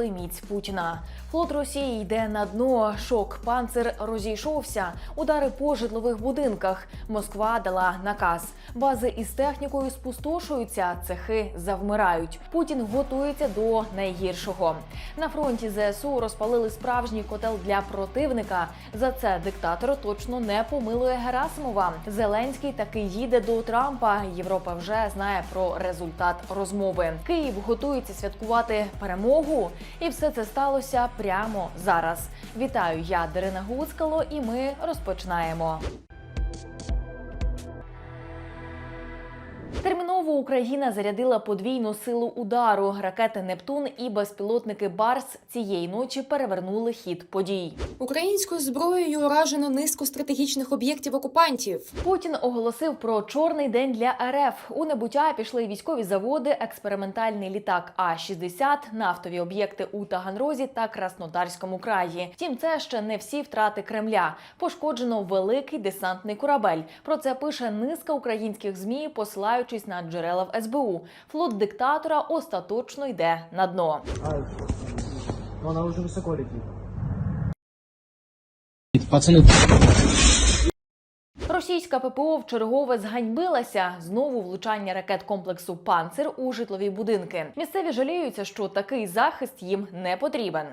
Міць Путіна. Флот Росії йде на дно. Шок панцир розійшовся. Удари по житлових будинках. Москва дала наказ. Бази із технікою спустошуються, цехи завмирають. Путін готується до найгіршого. На фронті ЗСУ розпалили справжній котел для противника. За це диктатор точно не помилує Герасимова. Зеленський таки їде до Трампа. Європа вже знає про результат розмови. Київ готується святкувати перемогу. І все це сталося прямо зараз. Вітаю, я Дарина Гуцкало, і ми розпочинаємо. Терміново Україна зарядила подвійну силу удару. Ракети Нептун і безпілотники Барс цієї ночі перевернули хід подій. Українською зброєю уражено низку стратегічних об'єктів окупантів. Путін оголосив про чорний день для РФ. У небуття пішли військові заводи, експериментальний літак А-60, нафтові об'єкти у Таганрозі та Краснодарському краї. Втім, це ще не всі втрати Кремля. Пошкоджено великий десантний корабель. Про це пише низка українських змі, посилаючись на джерела в СБУ. Флот диктатора остаточно йде на дно. А, ну, она уже высоко Російська ППО вчергове зганьбилася. Знову влучання ракет комплексу Панцир у житлові будинки. Місцеві жаліються, що такий захист їм не потрібен.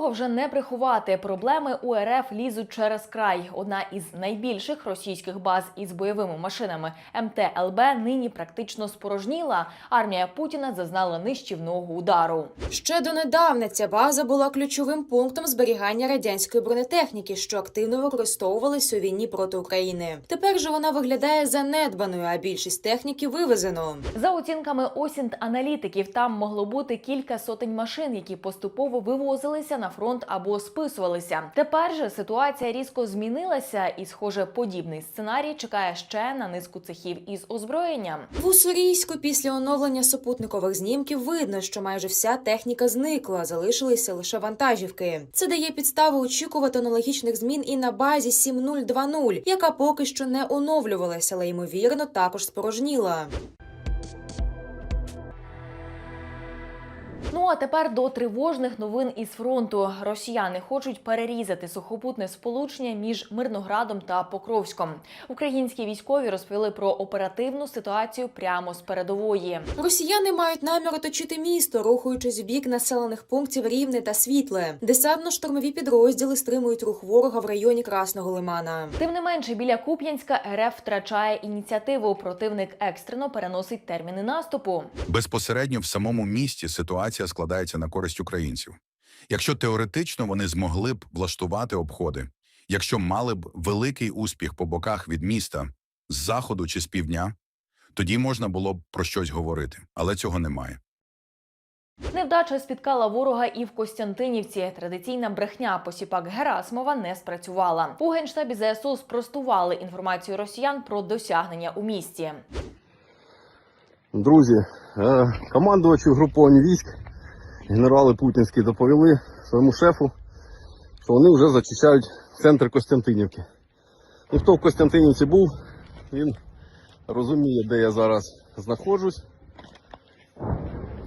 Цього вже не приховати. Проблеми у РФ лізуть через край. Одна із найбільших російських баз із бойовими машинами МТЛБ нині практично спорожніла. Армія Путіна зазнала нищівного удару. Ще донедавна ця база була ключовим пунктом зберігання радянської бронетехніки, що активно використовувалась у війні проти України. Тепер же вона виглядає занедбаною, а більшість техніки вивезено. За оцінками осінт аналітиків, там могло бути кілька сотень машин, які поступово вивозилися на фронт або списувалися. Тепер же ситуація різко змінилася, і, схоже, подібний сценарій чекає ще на низку цехів із озброєнням. В Уссурійську після оновлення супутникових знімків видно, що майже вся техніка зникла, залишилися лише вантажівки. Це дає підставу очікувати аналогічних змін і на базі 7020, яка поки що не оновлювалася, але ймовірно також спорожніла. Ну а тепер до тривожних новин із фронту. Росіяни хочуть перерізати сухопутне сполучення між Мирноградом та Покровськом. Українські військові розповіли про оперативну ситуацію прямо з передової. Росіяни мають намір оточити місто, рухаючись в бік населених пунктів Рівне та Світле. Десантно-штурмові підрозділи стримують рух ворога в районі Красного Лимана. Тим не менше, біля Куп'янська РФ втрачає ініціативу. Противник екстрено переносить терміни наступу. Безпосередньо в самому місті ситуація складається на користь українців. Якщо теоретично вони змогли б влаштувати обходи, якщо мали б великий успіх по боках від міста з заходу чи з півдня, тоді можна було б про щось говорити, але цього немає. Невдача спіткала ворога і в Костянтинівці. Традиційна брехня посіпак Герасимова не спрацювала. У генштабі ЗСУ спростували інформацію росіян про досягнення у місті. Друзі, е, командувачі військ, генерали путінські доповіли своєму шефу, що вони вже зачищають центр Костянтинівки. І хто в Костянтинівці був, він розуміє, де я зараз знаходжусь.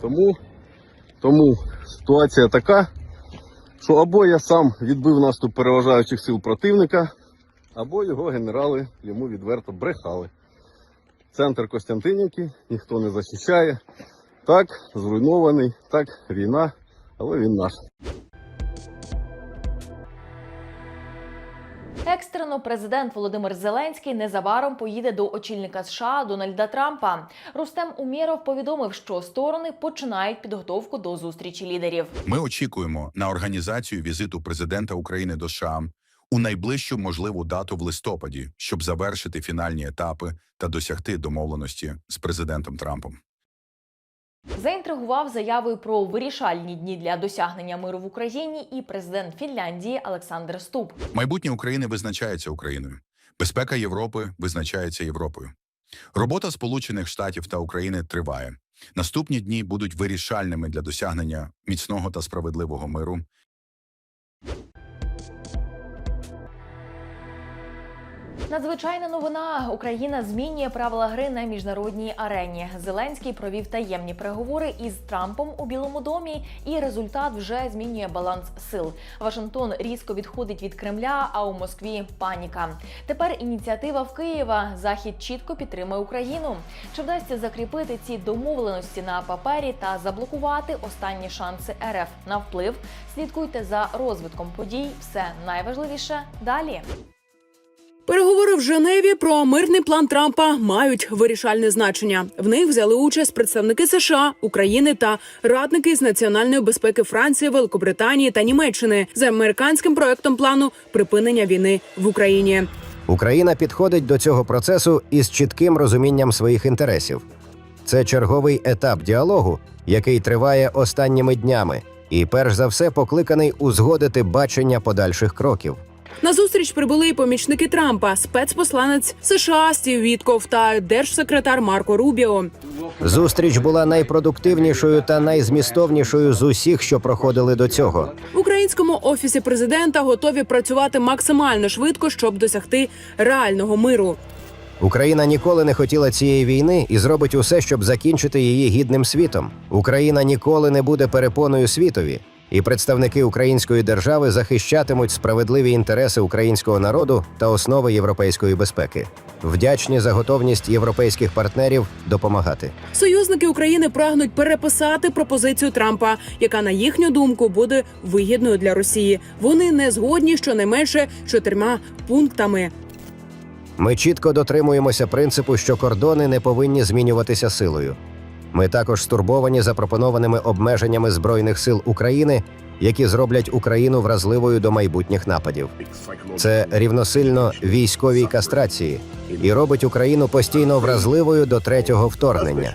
Тому, тому ситуація така, що або я сам відбив наступ переважаючих сил противника, або його генерали йому відверто брехали. Центр Костянтинівки ніхто не захищає. Так, зруйнований, так, війна, але він наш. Екстрено президент Володимир Зеленський незабаром поїде до очільника США Дональда Трампа. Рустем Умєров повідомив, що сторони починають підготовку до зустрічі лідерів. Ми очікуємо на організацію візиту президента України до США у найближчу можливу дату в листопаді, щоб завершити фінальні етапи та досягти домовленості з президентом Трампом. Заінтригував заявою про вирішальні дні для досягнення миру в Україні і президент Фінляндії Олександр Ступ. Майбутнє України визначається Україною. Безпека Європи визначається Європою. Робота Сполучених Штатів та України триває. Наступні дні будуть вирішальними для досягнення міцного та справедливого миру. Надзвичайна новина. Україна змінює правила гри на міжнародній арені. Зеленський провів таємні переговори із Трампом у Білому домі, і результат вже змінює баланс сил. Вашингтон різко відходить від Кремля, а у Москві паніка. Тепер ініціатива в Києва. Захід чітко підтримує Україну. Чи вдасться закріпити ці домовленості на папері та заблокувати останні шанси РФ на вплив? Слідкуйте за розвитком подій. Все найважливіше далі. Переговори в Женеві про мирний план Трампа мають вирішальне значення. В них взяли участь представники США, України та радники з національної безпеки Франції, Великобританії та Німеччини за американським проектом плану припинення війни в Україні. Україна підходить до цього процесу із чітким розумінням своїх інтересів. Це черговий етап діалогу, який триває останніми днями, і перш за все покликаний узгодити бачення подальших кроків. На зустріч прибули і помічники Трампа, спецпосланець США Стів Вітков та держсекретар Марко Рубіо. Зустріч була найпродуктивнішою та найзмістовнішою з усіх, що проходили до цього. В українському офісі президента готові працювати максимально швидко, щоб досягти реального миру. Україна ніколи не хотіла цієї війни і зробить усе, щоб закінчити її гідним світом. Україна ніколи не буде перепоною світові, і представники української держави захищатимуть справедливі інтереси українського народу та основи європейської безпеки. Вдячні за готовність європейських партнерів допомагати. Союзники України прагнуть переписати пропозицію Трампа, яка на їхню думку буде вигідною для Росії. Вони не згодні щонайменше чотирма пунктами. Ми чітко дотримуємося принципу, що кордони не повинні змінюватися силою. Ми також стурбовані запропонованими обмеженнями збройних сил України, які зроблять Україну вразливою до майбутніх нападів. Це рівносильно військовій кастрації і робить Україну постійно вразливою до третього вторгнення.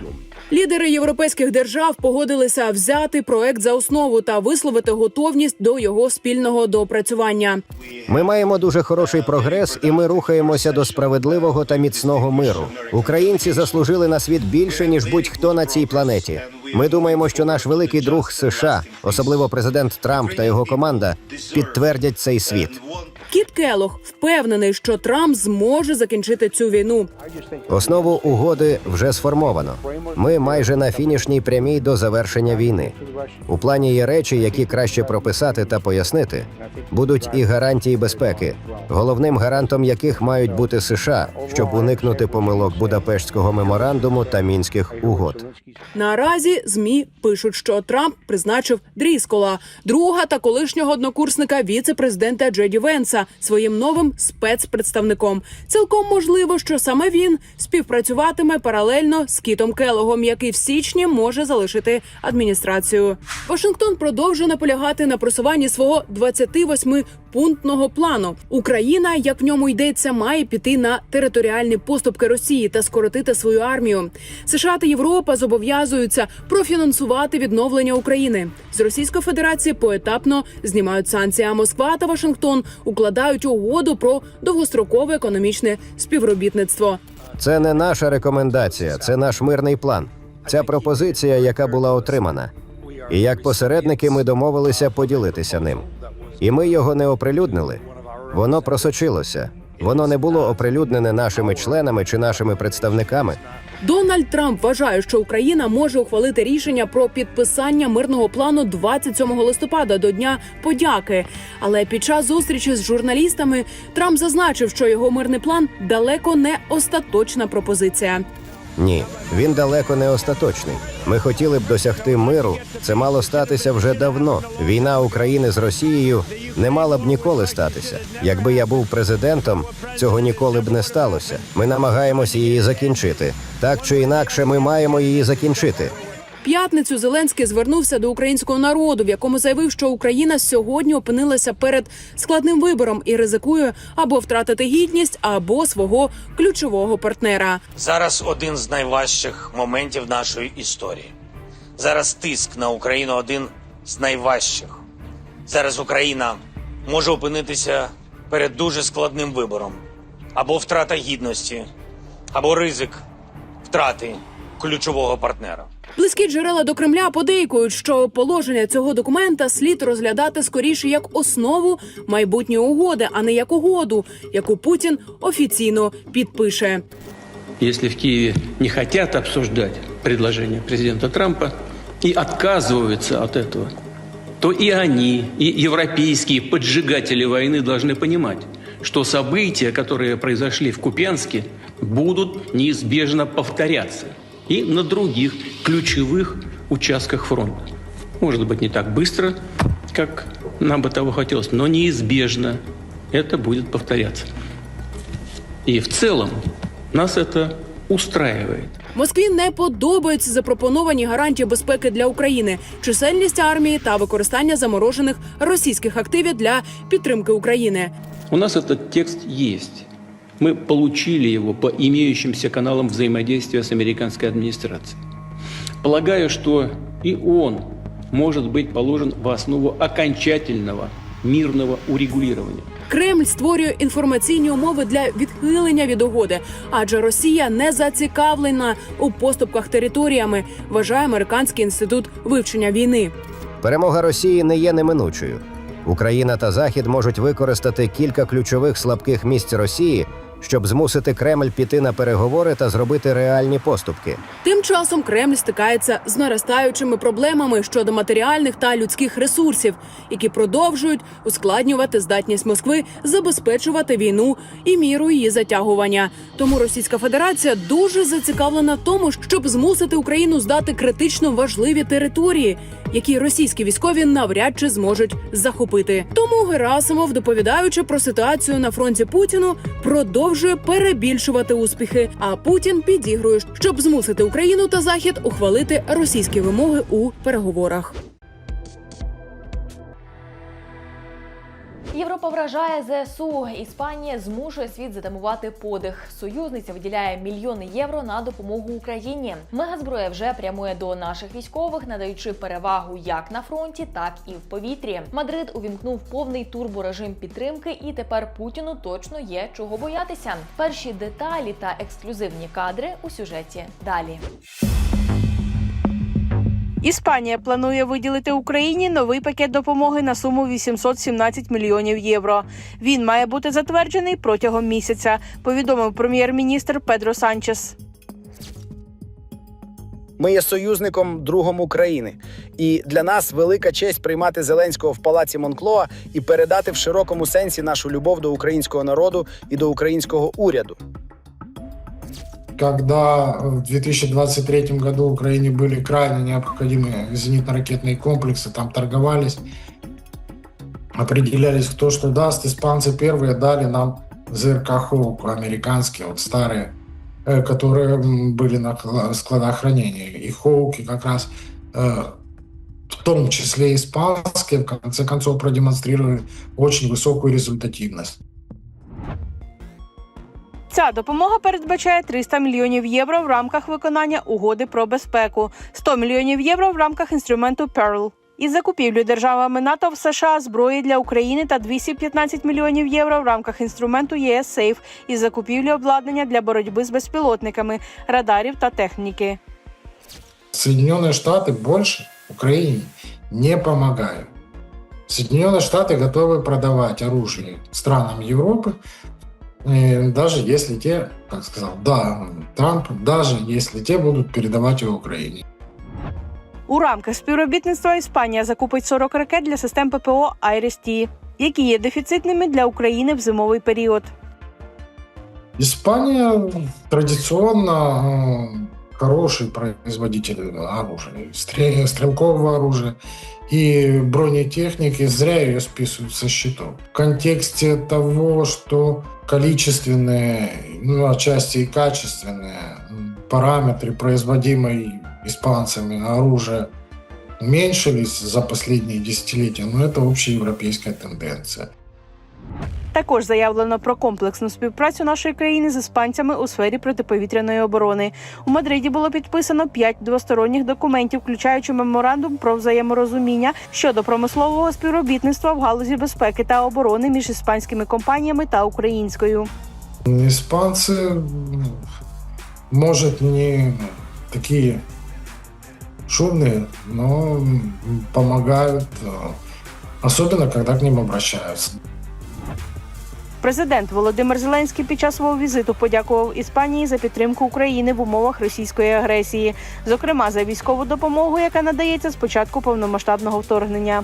Лідери європейських держав погодилися взяти проект за основу та висловити готовність до його спільного доопрацювання. Ми маємо дуже хороший прогрес, і ми рухаємося до справедливого та міцного миру. Українці заслужили на світ більше ніж будь-хто на цій планеті. Ми думаємо, що наш великий друг США, особливо президент Трамп та його команда, підтвердять цей світ. Кіт Келох впевнений, що Трамп зможе закінчити цю війну. Основу угоди вже сформовано. Ми майже на фінішній прямій до завершення війни. У плані є речі, які краще прописати та пояснити. Будуть і гарантії безпеки, головним гарантом яких мають бути США, щоб уникнути помилок Будапештського меморандуму та мінських угод. Наразі змі пишуть, що Трамп призначив Дріскола, друга та колишнього однокурсника віце-президента Джеді Венса, своїм новим спецпредставником. Цілком можливо, що саме він співпрацюватиме паралельно з Кітом Келогом, який в січні може залишити адміністрацію. Вашингтон продовжує наполягати на просуванні свого 28-пунктного плану. Україна, як в ньому йдеться, має піти на територіальні поступки Росії та скоротити свою армію. США та Європа зобов'язуються профінансувати відновлення України. З Російської Федерації поетапно знімають санкції. А Москва та Вашингтон укладають угоду про довгострокове економічне співробітництво. Це не наша рекомендація, це наш мирний план. Ця пропозиція, яка була отримана. І як посередники ми домовилися поділитися ним. І ми його не оприлюднили. Воно просочилося. Воно не було оприлюднене нашими членами чи нашими представниками. Дональд Трамп вважає, що Україна може ухвалити рішення про підписання мирного плану 27 листопада до Дня подяки. Але під час зустрічі з журналістами Трамп зазначив, що його мирний план далеко не остаточна пропозиція. Ні, він далеко не остаточний. Ми хотіли б досягти миру. Це мало статися вже давно. Війна України з Росією не мала б ніколи статися. Якби я був президентом, цього ніколи б не сталося. Ми намагаємося її закінчити. Так чи інакше, ми маємо її закінчити. П'ятницю Зеленський звернувся до українського народу, в якому заявив, що Україна сьогодні опинилася перед складним вибором і ризикує або втратити гідність, або свого ключового партнера. Зараз один з найважчих моментів нашої історії. Зараз тиск на Україну один з найважчих. Зараз Україна може опинитися перед дуже складним вибором: або втрата гідності, або ризик втрати ключового партнера. Близькі джерела до Кремля подейкують, що положення цього документа слід розглядати скоріше як основу майбутньої угоди, а не як угоду, яку Путін офіційно підпише. Если в Киеве не хотят обсуждать предложение президента Трампа и отказываются от этого, то и они, и европейские поджигатели войны должны понимать, что события, которые произошли в Купянске, будут неизбежно повторяться и на других ключевых участках фронта. Может быть, не так быстро, как нам бы того хотелось, но неизбежно это будет повторяться. И в целом нас это устраивает. Москві не подобаються запропоновані гарантії безпеки для України, чисельність армії та використання заморожених російських активів для підтримки України. У нас этот текст есть. Мы получили его по имеющимся каналам взаимодействия с американской администрацией. Полагаю, что и он может быть положен в основу окончательного мирного урегулирования. Кремль створює інформаційні умови для відхилення від угоди, адже Росія не зацікавлена у поступках територіями, вважає американський інститут вивчення війни. Перемога Росії не є неминучою. Україна та Захід можуть використати кілька ключових слабких місць Росії, щоб змусити Кремль піти на переговори та зробити реальні поступки. Тим часом Кремль стикається з наростаючими проблемами щодо матеріальних та людських ресурсів, які продовжують ускладнювати здатність Москви забезпечувати війну і міру її затягування. Тому Російська Федерація дуже зацікавлена в тому, щоб змусити Україну здати критично важливі території, які російські військові навряд чи зможуть захопити. Тому Герасимов, доповідаючи про ситуацію на фронті Путіну, продовжує перебільшувати успіхи. А Путін підігрує, щоб змусити Україну та Захід ухвалити російські вимоги у переговорах. Європа вражає ЗСУ. Іспанія змушує світ затамувати подих. Союзниця виділяє мільйони євро на допомогу Україні. Мегазброя вже прямує до наших військових, надаючи перевагу як на фронті, так і в повітрі. Мадрид увімкнув повний турборежим підтримки, і тепер Путіну точно є чого боятися. Перші деталі та ексклюзивні кадри у сюжеті далі. Іспанія планує виділити Україні новий пакет допомоги на суму 817 мільйонів євро. Він має бути затверджений протягом місяця. Повідомив прем'єр-міністр Педро Санчес. Ми є союзником другом України, і для нас велика честь приймати Зеленського в палаці Монклоа і передати в широкому сенсі нашу любов до українського народу і до українського уряду. Когда в 2023 году Украине были крайне необходимы зенитно-ракетные комплексы, там торговались, определялись, кто что даст. Испанцы первые дали нам ЗРК «Хоук» американские, вот старые, э, которые были на кла- складах хранения. И «Хоуки» как раз э, в том числе испанские, в конце концов продемонстрировали очень высокую результативность. Ця допомога передбачає 300 мільйонів євро в рамках виконання угоди про безпеку, 100 мільйонів євро в рамках інструменту Pearl. Із закупівлю державами НАТО в США зброї для України та 215 мільйонів євро в рамках інструменту ЄС Сейф із закупівлі обладнання для боротьби з безпілотниками, радарів та техніки. Соединенные Штаты больше Украине не помогают. Соединенные Штаты готовы продавать оружие странам Европы, э, даже если те, как сказал, да, Трамп, даже если те будут передавать его Украине. У рамках співробітництва Іспанія закупить 40 ракет для систем ППО «Айрес-Ті», які є дефіцитними для України в зимовий період. Іспанія традиционно э, хороший производитель оружия, стре- стрелкового оружия и бронетехники, зря ее списывают со счетов. В контексте того, что количественные, ну, отчасти и качественные параметры производимой испанцами оружия уменьшились за последние десятилетия, но это общеевропейская тенденция. Також заявлено про комплексну співпрацю нашої країни з іспанцями у сфері протиповітряної оборони. У Мадриді було підписано п'ять двосторонніх документів, включаючи меморандум про взаєморозуміння щодо промислового співробітництва в галузі безпеки та оборони між іспанськими компаніями та українською. Испанцы, м, может, не такие шумные, но м, помогают, э, особенно когда к ним обращаются. Президент Володимир Зеленський під час свого візиту подякував Іспанії за підтримку України в умовах російської агресії, зокрема за військову допомогу, яка надається з початку повномасштабного вторгнення.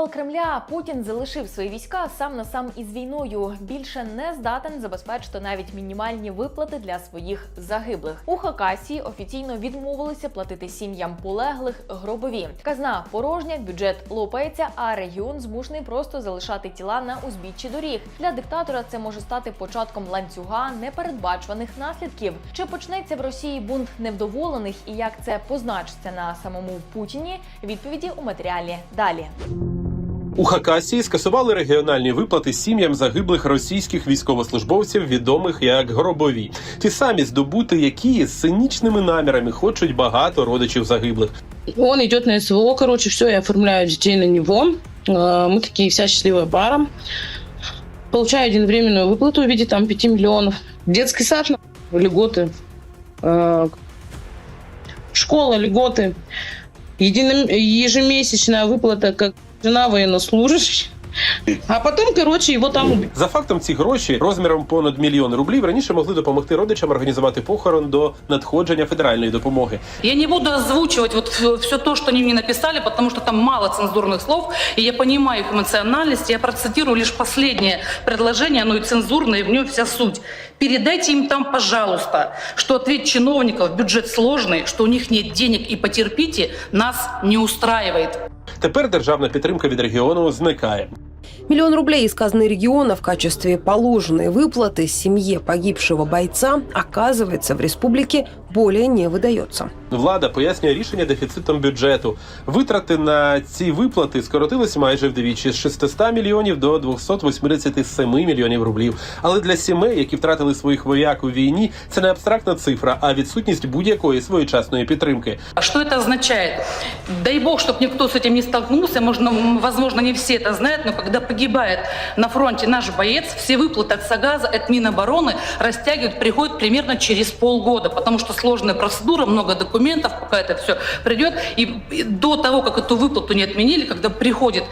Провал Кремля Путін залишив свої війська сам на сам із війною. Більше не здатен забезпечити навіть мінімальні виплати для своїх загиблих. У Хакасії офіційно відмовилися платити сім'ям полеглих гробові. Казна порожня, бюджет лопається, а регіон змушений просто залишати тіла на узбіччі доріг. Для диктатора це може стати початком ланцюга непередбачуваних наслідків. Чи почнеться в Росії бунт невдоволених і як це позначиться на самому Путіні? Відповіді у матеріалі далі. У Хакасії скасували регіональні виплати сім'ям загиблих російських військовослужбовців, відомих як гробові. Ті самі здобути, які з цинічними намірами хочуть багато родичів загиблих. Он идет на СВО, короче, все, я оформляю детей на него. Э, Мы такие вся счастливая пара. Получаю один временную выплату в виде там 5 миллионов. Детский сад, на- льготы. Э, Школа, льготы. Едином- Ежемесячная выплата, как жена военнослужащий. А потом, короче, его там убили. За фактом, ці гроші розміром понад мільйон рублів раніше могли допомогти родичам організувати похорон до надходження федеральної допомоги. Я не буду озвучивать вот все то, что они мне написали, потому что там мало цензурных слов, и я понимаю их эмоциональность. Я процитирую лишь последнее предложение, оно и цензурное, и в нем вся суть. Передайте им там, пожалуйста, что ответ чиновников бюджет сложный, что у них нет денег и потерпите, нас не устраивает. Тепер державна підтримка від регіону зникає. Миллион рублей из казны региона в качестве положенной выплаты семье погибшего бойца, оказывается, в республике более не выдается. Влада пояснює рішення дефіцитом бюджету. Витрати на ці виплати скоротились майже вдвічі з 600 мільйонів до 287 мільйонів рублів. Але для сімей, які втратили своїх вояк у війні, це не абстрактна цифра, а відсутність будь-якої своєчасної підтримки. А что это означает? Дай бог, чтобы никто с этим не столкнулся. Можно, м, возможно, не все это знают, но когда погибает на фронте наш боец, все выплаты от САГАЗа, от Минобороны растягивают, приходят примерно через полгода, потому что сложная процедура, много документов, пока это все придет. И и до того, как эту выплату не отменили, когда приходит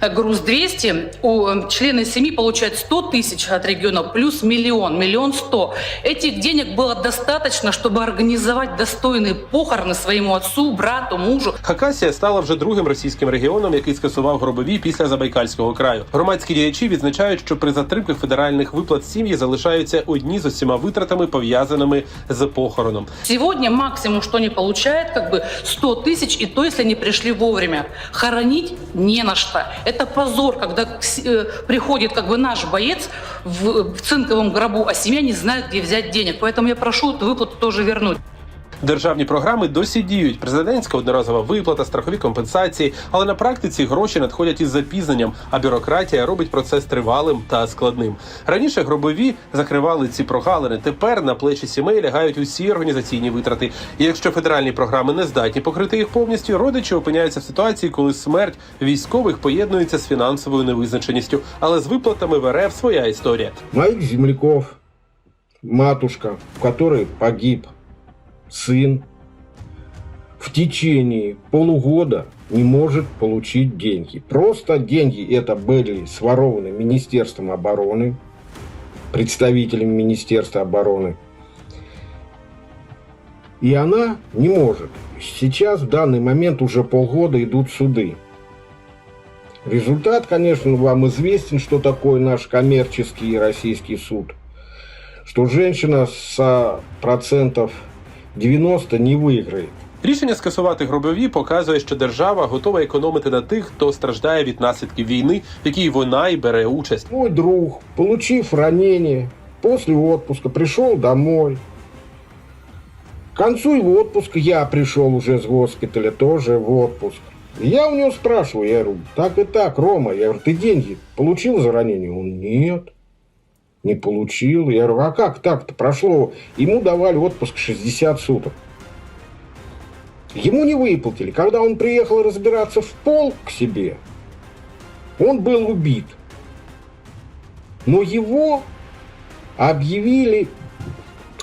э, груз 200, у э, члены семьи получают 100 тысяч от региона плюс миллион, миллион сто. Этих денег было достаточно, чтобы организовать достойные похороны своему отцу, брату, мужу. Хакасія стала вже другим російським регіоном, який скасував гробові після Забайкальського краю. Громадські діячі відзначають, що при затримках федеральних виплат сім'ї залишаються одні з усіма витратами, пов'язаними з похороном. Сегодня максимум, что они получают, как бы 100 тысяч, и то, если они пришли вовремя. Хоронить не на что. Это позор, когда к с- э, приходит как бы наш боец в, в цинковом гробу, а семья не знает, где взять денег. Поэтому я прошу эту выплату тоже вернуть. Державні програми досі діють. Президентська одноразова виплата, страхові компенсації, але на практиці гроші надходять із запізненням, а бюрократія робить процес тривалим та складним. Раніше гробові закривали ці прогалини. Тепер на плечі сімей лягають усі організаційні витрати. І якщо федеральні програми не здатні покрити їх повністю, родичі опиняються в ситуації, коли смерть військових поєднується з фінансовою невизначеністю. Але з виплатами в РФ своя історія. моих земляков матушка, в которой погиб сын, в течение полугода не может получить деньги. Просто деньги это были сворованы Министерством обороны, представителями Министерства обороны. И она не может. Сейчас в данный момент уже полгода идут суды. Результат, конечно, вам известен, что такое наш коммерческий российский суд. Что женщина с процентов 90 не выиграет. Рішення скасувати гробові показує, що держава готова економити на тих, хто страждає від наслідків війни, в якій вона й бере участь. Мой друг, получив ранение, после отпуска пришел домой. К концу его отпуска я пришел уже с госпиталя, тоже в отпуск. Я у него спрашиваю, я говорю, так и так, Рома, я говорю, ты деньги получил за ранение? Он, нет, не получил. Я говорю, а как так-то прошло? Ему давали отпуск 60 суток. Ему не выплатили. Когда он приехал разбираться в пол к себе, Он был убит. Но его объявили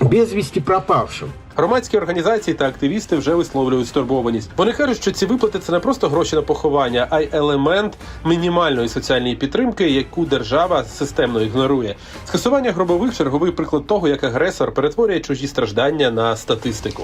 без вести пропавшим. Громадські організації та активісти вже висловлюють стурбованість. Вони кажуть, що ці виплати це не просто гроші на поховання, а й елемент мінімальної соціальної підтримки, яку держава системно ігнорує. Скасування гробових черговий приклад того, як агресор перетворює чужі страждання на статистику.